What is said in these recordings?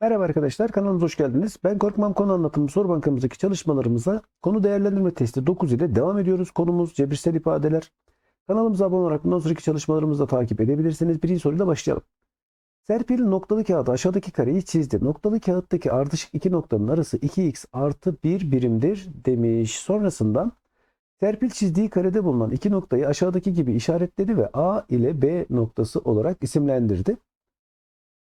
Merhaba arkadaşlar kanalımıza hoş geldiniz. Ben Korkmam Konu Anlatımı soru bankamızdaki çalışmalarımıza konu değerlendirme testi 9 ile devam ediyoruz. Konumuz cebirsel ifadeler. Kanalımıza abone olarak bundan sonraki çalışmalarımızı da takip edebilirsiniz. Birinci soruyla başlayalım. Serpil noktalı kağıda aşağıdaki kareyi çizdi. Noktalı kağıttaki ardışık iki noktanın arası 2x artı 1 birimdir demiş. Sonrasında Serpil çizdiği karede bulunan iki noktayı aşağıdaki gibi işaretledi ve A ile B noktası olarak isimlendirdi.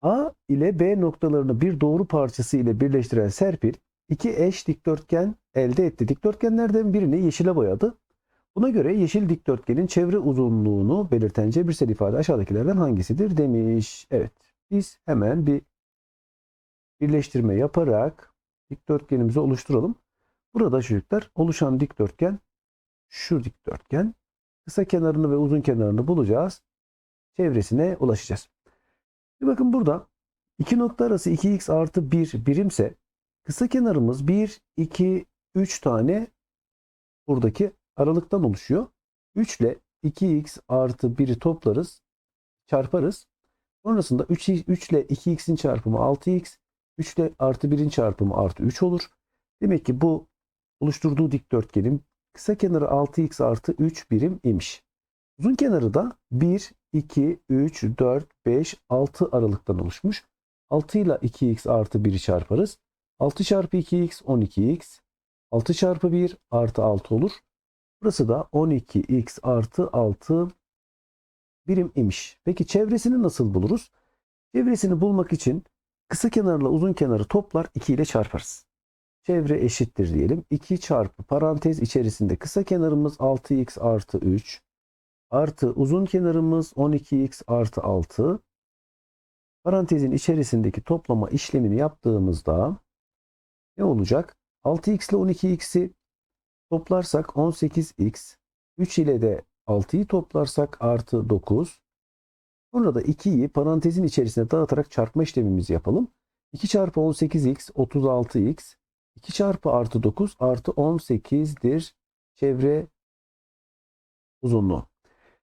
A ile B noktalarını bir doğru parçası ile birleştiren Serpil iki eş dikdörtgen elde etti. Dikdörtgenlerden birini yeşile boyadı. Buna göre yeşil dikdörtgenin çevre uzunluğunu belirten cebirsel ifade aşağıdakilerden hangisidir demiş. Evet biz hemen bir birleştirme yaparak dikdörtgenimizi oluşturalım. Burada çocuklar oluşan dikdörtgen şu dikdörtgen. Kısa kenarını ve uzun kenarını bulacağız. Çevresine ulaşacağız. Bakın burada iki nokta arası 2x artı 1 birimse kısa kenarımız 1, 2, 3 tane buradaki aralıktan oluşuyor. 3 ile 2x artı 1'i toplarız, çarparız. Sonrasında 3, 3 ile 2x'in çarpımı 6x, 3 ile artı 1'in çarpımı artı 3 olur. Demek ki bu oluşturduğu dikdörtgenin kısa kenarı 6x artı 3 birim imiş. Uzun kenarı da 1, 2, 3, 4, 5, 6 aralıktan oluşmuş. 6 ile 2x artı 1'i çarparız. 6 çarpı 2x 12x. 6 çarpı 1 artı 6 olur. Burası da 12x artı 6 birim imiş. Peki çevresini nasıl buluruz? Çevresini bulmak için kısa kenarla uzun kenarı toplar 2 ile çarparız. Çevre eşittir diyelim. 2 çarpı parantez içerisinde kısa kenarımız 6x artı 3 artı uzun kenarımız 12x artı 6. Parantezin içerisindeki toplama işlemini yaptığımızda ne olacak? 6x ile 12x'i toplarsak 18x, 3 ile de 6'yı toplarsak artı 9. Sonra da 2'yi parantezin içerisine dağıtarak çarpma işlemimizi yapalım. 2 çarpı 18x 36x, 2 çarpı artı 9 artı 18'dir çevre uzunluğu.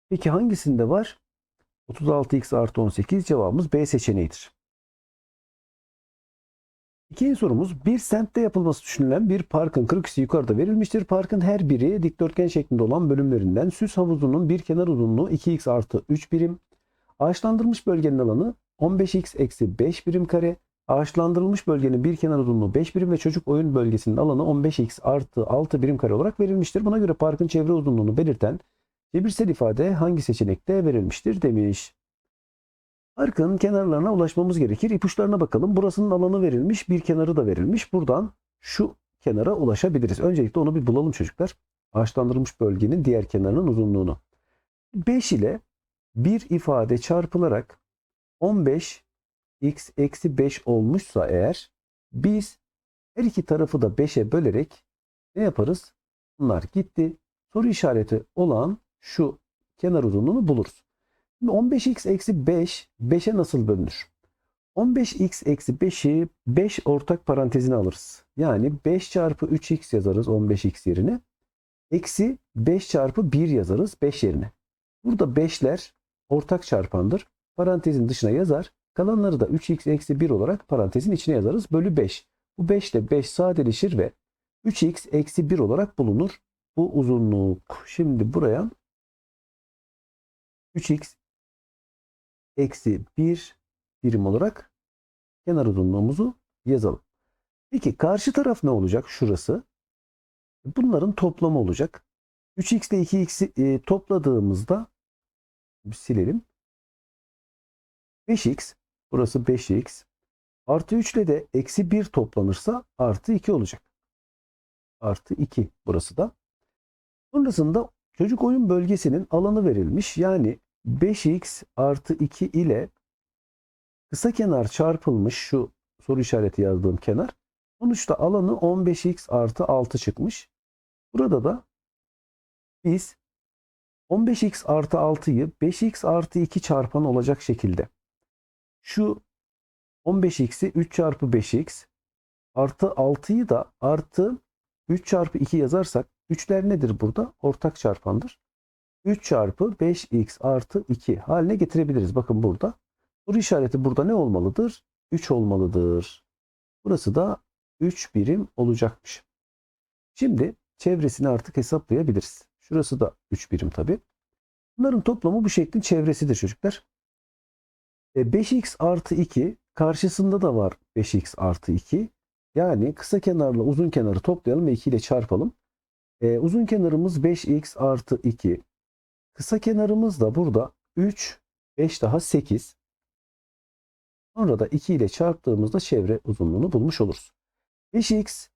Peki hangisinde var? 36x artı 18 cevabımız B seçeneğidir. İkinci sorumuz bir semtte yapılması düşünülen bir parkın kırıkçısı yukarıda verilmiştir. Parkın her biri dikdörtgen şeklinde olan bölümlerinden süs havuzunun bir kenar uzunluğu 2x artı 3 birim. Ağaçlandırılmış bölgenin alanı 15x eksi 5 birim kare. Ağaçlandırılmış bölgenin bir kenar uzunluğu 5 birim ve çocuk oyun bölgesinin alanı 15x artı 6 birim kare olarak verilmiştir. Buna göre parkın çevre uzunluğunu belirten cebirsel ifade hangi seçenekte verilmiştir demiş. Parkın kenarlarına ulaşmamız gerekir. İpuçlarına bakalım. Burasının alanı verilmiş, bir kenarı da verilmiş. Buradan şu kenara ulaşabiliriz. Öncelikle onu bir bulalım çocuklar. Ağaçlandırılmış bölgenin diğer kenarının uzunluğunu. 5 ile bir ifade çarpılarak 15 x eksi 5 olmuşsa eğer biz her iki tarafı da 5'e bölerek ne yaparız? Bunlar gitti. Soru işareti olan şu kenar uzunluğunu buluruz. Şimdi 15x eksi 5 5'e nasıl bölünür? 15x eksi 5'i 5 ortak parantezine alırız. Yani 5 çarpı 3x yazarız 15x yerine. Eksi 5 çarpı 1 yazarız 5 yerine. Burada 5'ler ortak çarpandır. Parantezin dışına yazar. Kalanları da 3x eksi 1 olarak parantezin içine yazarız. Bölü 5. Bu 5 ile 5 sadeleşir ve 3x eksi 1 olarak bulunur. Bu uzunluk. Şimdi buraya 3x eksi 1 birim olarak kenar uzunluğumuzu yazalım. Peki karşı taraf ne olacak? Şurası. Bunların toplamı olacak. 3x ile 2x'i e, topladığımızda silelim. 5x burası 5x artı 3 ile de eksi 1 toplanırsa artı 2 olacak. Artı 2 burası da. Sonrasında çocuk oyun bölgesinin alanı verilmiş. Yani 5x artı 2 ile kısa kenar çarpılmış şu soru işareti yazdığım kenar. Sonuçta alanı 15x artı 6 çıkmış. Burada da biz 15x artı 6'yı 5x artı 2 çarpan olacak şekilde şu 15x'i 3 çarpı 5x artı 6'yı da artı 3 çarpı 2 yazarsak 3'ler nedir burada? Ortak çarpandır. 3 çarpı 5x artı 2 haline getirebiliriz. Bakın burada. Soru işareti burada ne olmalıdır? 3 olmalıdır. Burası da 3 birim olacakmış. Şimdi çevresini artık hesaplayabiliriz. Şurası da 3 birim tabi. Bunların toplamı bu şeklin çevresidir çocuklar. E, 5x artı 2 karşısında da var 5x artı 2. Yani kısa kenarla uzun kenarı toplayalım ve 2 ile çarpalım. E, uzun kenarımız 5x artı 2. Kısa kenarımız da burada 3, 5 daha 8. Sonra da 2 ile çarptığımızda çevre uzunluğunu bulmuş oluruz. 5x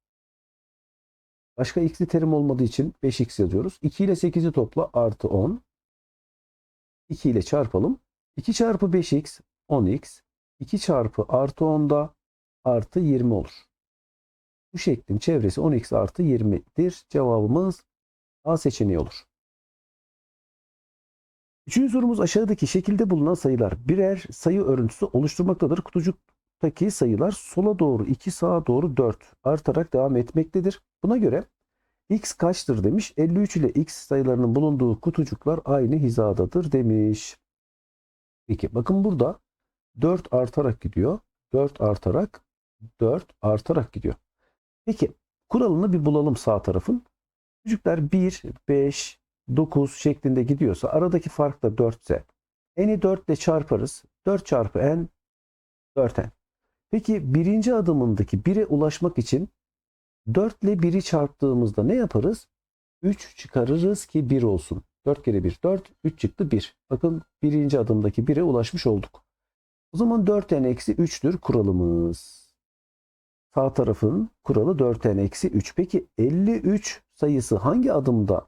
başka x'li terim olmadığı için 5x yazıyoruz. 2 ile 8'i topla artı 10. 2 ile çarpalım. 2 çarpı 5x 10x. 2 çarpı artı 10'da artı 20 olur. Bu şeklin çevresi 10x artı 20'dir. Cevabımız A seçeneği olur. Üçüncü sorumuz aşağıdaki şekilde bulunan sayılar birer sayı örüntüsü oluşturmaktadır. Kutucuktaki sayılar sola doğru 2 sağa doğru 4 artarak devam etmektedir. Buna göre x kaçtır demiş. 53 ile x sayılarının bulunduğu kutucuklar aynı hizadadır demiş. Peki bakın burada 4 artarak gidiyor. 4 artarak 4 artarak gidiyor. Peki kuralını bir bulalım sağ tarafın. Çocuklar 1, 5, 9 şeklinde gidiyorsa aradaki fark da 4 ise n'i 4 ile çarparız. 4 çarpı n 4n. Peki birinci adımındaki 1'e ulaşmak için 4 ile 1'i çarptığımızda ne yaparız? 3 çıkarırız ki 1 olsun. 4 kere 1 4, 3 çıktı 1. Bakın birinci adımdaki 1'e ulaşmış olduk. O zaman 4n eksi 3'tür kuralımız. Sağ tarafın kuralı 4n eksi 3. Peki 53 sayısı hangi adımda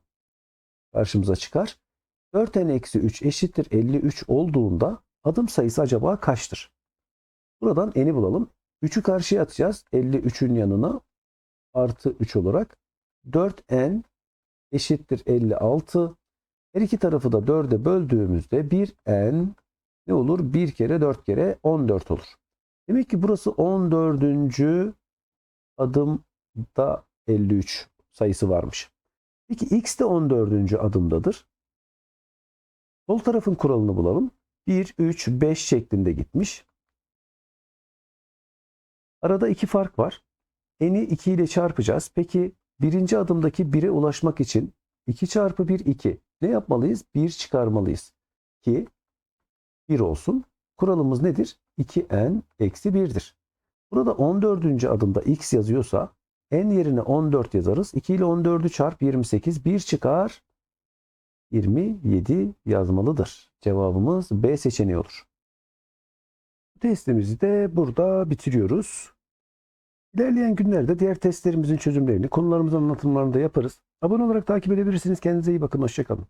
karşımıza çıkar? 4n eksi 3 eşittir 53 olduğunda adım sayısı acaba kaçtır? Buradan n'i bulalım. 3'ü karşıya atacağız. 53'ün yanına artı 3 olarak. 4n eşittir 56. Her iki tarafı da 4'e böldüğümüzde 1n ne olur? 1 kere 4 kere 14 olur. Demek ki burası 14. adımda 53 sayısı varmış. Peki x de 14. adımdadır. Sol tarafın kuralını bulalım. 1, 3, 5 şeklinde gitmiş. Arada iki fark var. N'i 2 ile çarpacağız. Peki birinci adımdaki 1'e ulaşmak için 2 çarpı 1 2. Ne yapmalıyız? 1 çıkarmalıyız. Ki 1 olsun. Kuralımız nedir? 2n eksi 1'dir. Burada 14. adımda x yazıyorsa n yerine 14 yazarız. 2 ile 14'ü çarp 28. 1 çıkar. 27 yazmalıdır. Cevabımız B seçeneği olur. Testimizi de burada bitiriyoruz. İlerleyen günlerde diğer testlerimizin çözümlerini, konularımızın anlatımlarını da yaparız. Abone olarak takip edebilirsiniz. Kendinize iyi bakın. Hoşçakalın.